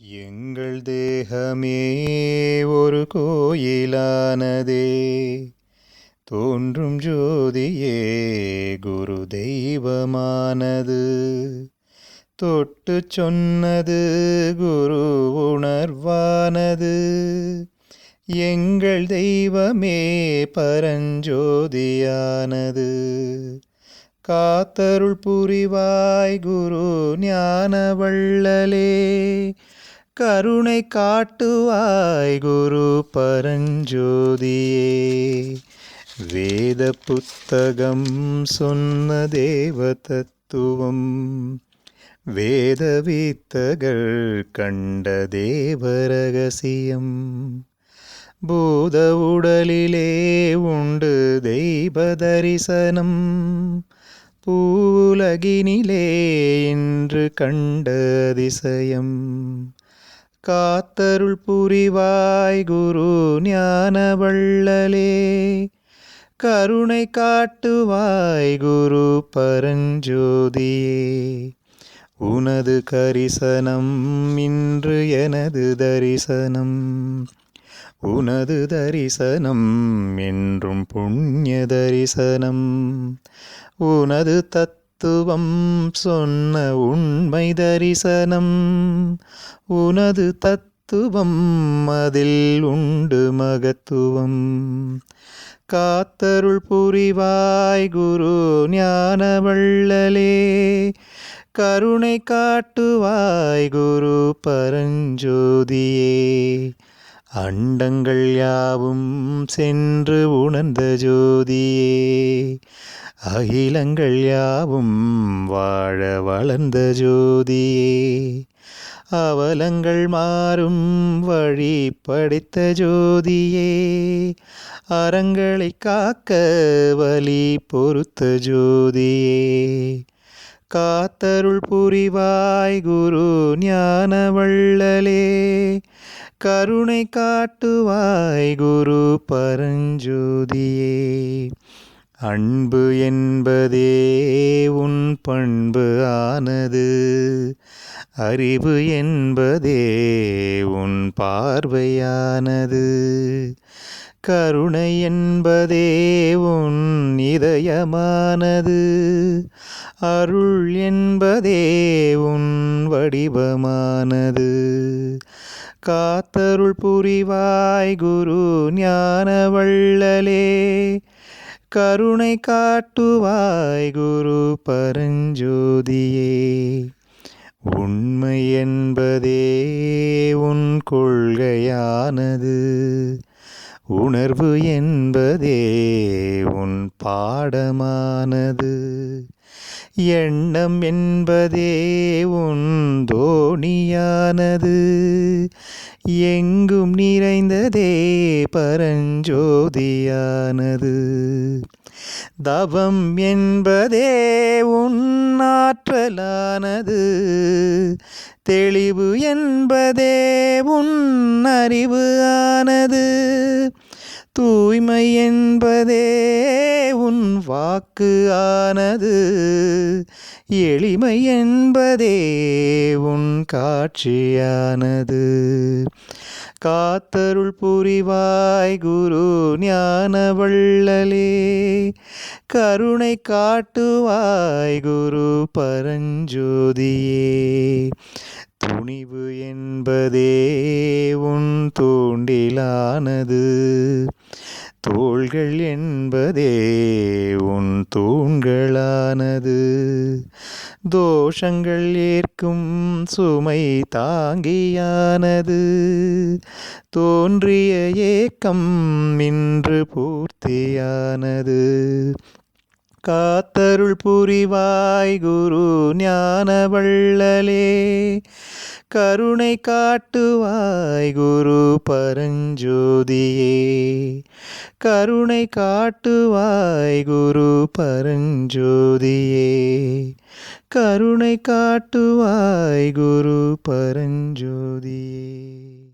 எங்கள் தேகமே ஒரு கோயிலானதே. தோன்றும் ஜோதியே குரு தெய்வமானது. தொட்டு சொன்னது குரு உணர்வானது. எங்கள் தெய்வமே பரஞ்சோதியானது. காத்தருள் புரிவாய் குரு ஞானவள்ளலே. கருணை காட்டுவாய் குரு பரஞ்சோதியே. வேத புத்தகம் சொன்ன தேவ தத்துவம் வேதவித்தகள் கண்ட தேவரகசியம். பூத உடலிலே உண்டு தெய்வ தரிசனம் பூலகினிலே இன்று கண்ட அதிசயம். காத்தருள் புரிவாய் குரு ஞானவள்ளலே. கருணை காட்டுவாய் குரு பரஞ்சோதியே. உனது கரிசனம் இன்று எனது தரிசனம். உனது தரிசனம் என்றும் புண்ணிய தரிசனம். உனது தத் தத்துவம் சொன்ன உண்மை தரிசனம். உனது தத்துவம் அதில் உண்டு மகத்துவம். காத்தருள் புரிவாய் குரு ஞானவள்ளலே கருணை காட்டுவாய் குரு பரஞ்சோதியே. அண்டங்கள் யாவும் சென்று உணர்ந்த ஜோதியே அகிலங்கள் யாவும் வாழ வளர்ந்த ஜோதியே அவலங்கள் மாறும் வழி படைத்த ஜோதியே அறங்களை காக்க வழி பொறுத்த ஜோதியே. காத்தருள் புரிவாய் குரு ஞான வள்ளலே கருணை காட்டுவாய் குரு பரஞ்சோதியே. அன்பு என்பதே உன் பண்பு ஆனது. அறிவு என்பதே உன் பார்வையானது. கருணை என்பதே உன் இதயமானது. அருள் என்பதே உன் வடிவமானது. காத்தருள் புரிவாய் குரு ஞான வள்ளலே. கருணை காட்டுவாய் குரு பரஞ்சோதியே. உண்மை என்பதே உன் கொள்கையானது. உணர்வு என்பதே உன் பாடமானது. எண்ணம் என்பதே உன் தோணியானது. எங்கும் நிறைந்ததே பரஞ்சோதியானது. தவம் என்பதே உன் ஆற்றலானது. தெளிவு என்பதே உன் அறிவு ஆனது. தூய்மை என்பதே உன் வாக்கு ஆனது. எளிமை என்பதே உன் காட்சியானது. காத்தருள் புரிவாய் குரு ஞான வள்ளலே கருணை காட்டுவாய் குரு பரஞ்சோதியே. துணிவு என்பதே உன் தூண்டிலானது. தோள்கள் என்பதே உன் தூண்களானது. தோஷங்கள் ஏற்கும் சுமை தாங்கியானது. தோன்றிய ஏக்கம் இன்று பூர்த்தியானது. காத்தருள் புரிவாய் குரு ஞான வள்ளலே கருணை காட்டுவாய் குரு பரஞ்சோதியே கருணை காட்டுவாய் குரு பரஞ்சோதியே கருணை காட்டுவாய் குரு பரஞ்சோதியே